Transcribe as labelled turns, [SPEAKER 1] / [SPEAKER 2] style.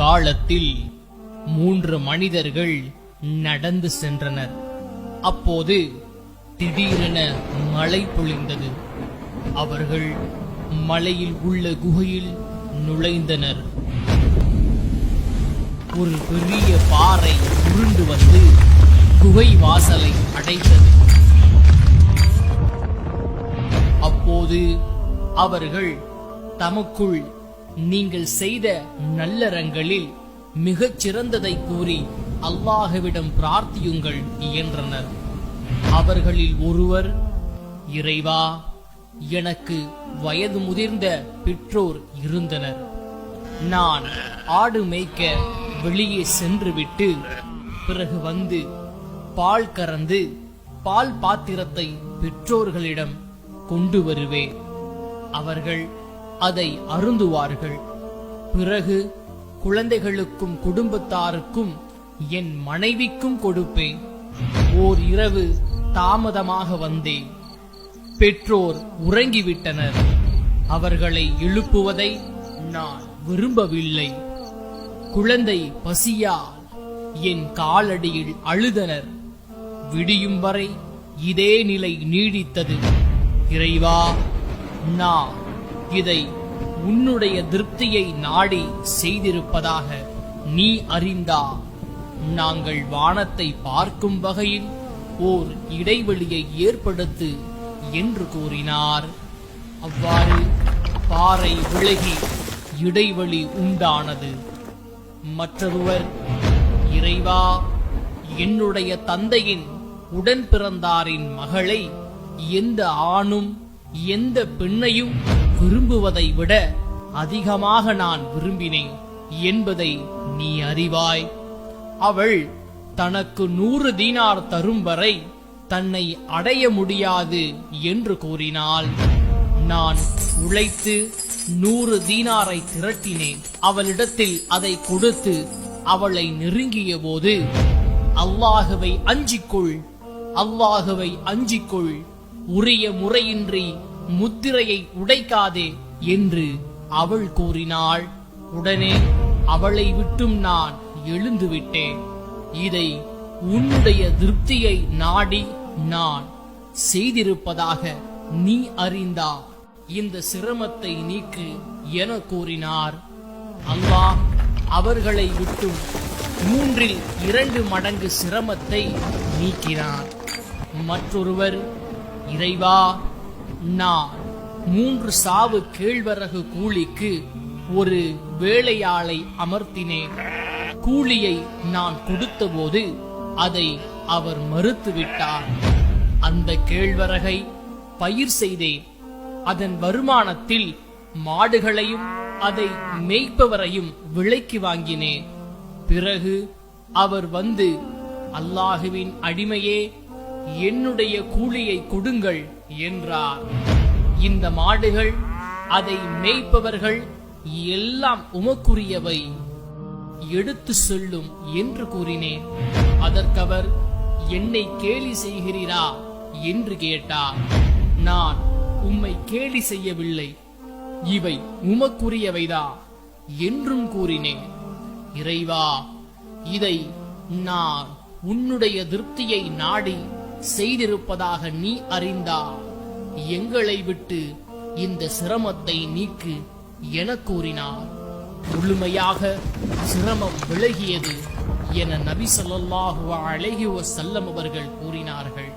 [SPEAKER 1] காலத்தில் மூன்று மனிதர்கள் நடந்து சென்றனர். அப்போது திடீரென மழை பொழிந்தது. அவர்கள் மலையில் உள்ள குகையில் நுழைந்தனர். ஒரு பெரிய பாறை உருண்டு வந்து குகை வாசலை அடைத்தது. அப்போது அவர்கள் தமக்குள் நீங்கள் செய்த நல்லறங்களில் மிகச் சிறந்ததை கூறி அல்லாஹுவிடம் பிரார்த்தியுங்கள் என்றனர். அவர்களில் ஒருவர் இறைவா எனக்கு வயது முதிர்ந்த பெற்றோர் இருந்தனர். நான் ஆடு மேய்க்க வெளியே சென்றுவிட்டு பிறகு வந்து பால் கறந்து பால் பாத்திரத்தை பெற்றோர்களிடம் கொண்டு வருவேன். அவர்கள் அதை அருந்துவார்கள். பிறகு குழந்தைகளுக்கும் குடும்பத்தாருக்கும் என் மனைவிக்கும் கொடுப்பேன். ஓர் இரவு தாமதமாக வந்தேன் பெற்றோர் உறங்கிவிட்டனர். அவர்களை எழுப்புவதை நான் விரும்பவில்லை. குழந்தை பசியால் என் காலடியில் அழுதனர். விடியும் வரை இதே நிலை நீடித்தது. இறைவா நான் இதை உன்னுடைய திருப்தியை நாடி செய்திருப்பதாக நீ அறிந்தா. நாங்கள் வானத்தை பார்க்கும் வகையில் ஓர் இடைவெளியை ஏற்படுத்து என்று கூறினார். அவ்வாறு பாறை விலகி இடைவெளி உண்டானது. மற்றொருவர் இறைவா என்னுடைய தந்தையின் உடன் பிறந்தாரின் மகளை எந்த ஆணும் எந்த பெண்ணையும் விரும்புவதை விட அதிகமாக நான் விரும்பினேன் என்பதை நீ அறிவாய். அவள் தனக்கு நூறு தீனார் தரும் வரை தன்னை அடைய முடியாது என்று கூறினாள். நான் உழைத்து நூறு தீனாரை திரட்டினேன். அவளிடத்தில் அதை கொடுத்து அவளை நெருங்கிய போது அல்லாகவை அஞ்சிக்கொள் அல்லாகவை அஞ்சிக்கொள் உரிய முறையின்றி முத்திரையை உடைக்காதே என்று அவள் கூறினாள். உடனே அவளை விட்டும் நான் எழுந்துவிட்டேன் இதை உன்னுடைய திருப்தியை நாடி நான் செய்திருப்பதாக நீ அறிந்தா. இந்த சிரமத்தை நீக்கு என கூறினார். அல்லாஹ் அவர்களை விட்டும் மூன்றில் இரண்டு மடங்கு சிரமத்தை நீக்கினார். மற்றொருவர் இறைவா நான் மூன்று சாவு கேழ்வரகு கூலிக்கு ஒரு வேலையாளை அமர்த்தினேன். கூலியை நான் கொடுத்தபோது அதை அவர் மறுத்துவிட்டார். அந்த கேழ்வரகை பயிர் செய்தேன். அதன் வருமானத்தில் மாடுகளையும் அதை மேய்ப்பவரையும் விலைக்கு வாங்கினேன். பிறகு அவர் வந்து அல்லாஹுவின் அடிமையே என்னுடைய கூலியை கொடுங்கள் என்றார். இந்த மாடுகள் அதை மேய்ப்பவர்கள் எல்லாம் உமக்குரியவை எடுத்து சொல்லும் என்று கூறினேன். அதற்கவர் என்னை கேலி செய்கிறீரா என்று கேட்டார். நான் உம்மை கேலி செய்யவில்லை. இவை உமக்குரியவைதா என்றும் கூறினேன். இறைவா இதை நான் உன்னுடைய திருப்தியை நாடி செய்திருப்பதாக நீ அறிந்தா எங்களை விட்டு இந்த சிரமத்தை நீக்கு என கூறினார். முழுமையாக சிரமம் விலகியது என நபி சொல்லாஹுவா அலைஹி செல்லம் அவர்கள் கூறினார்கள்.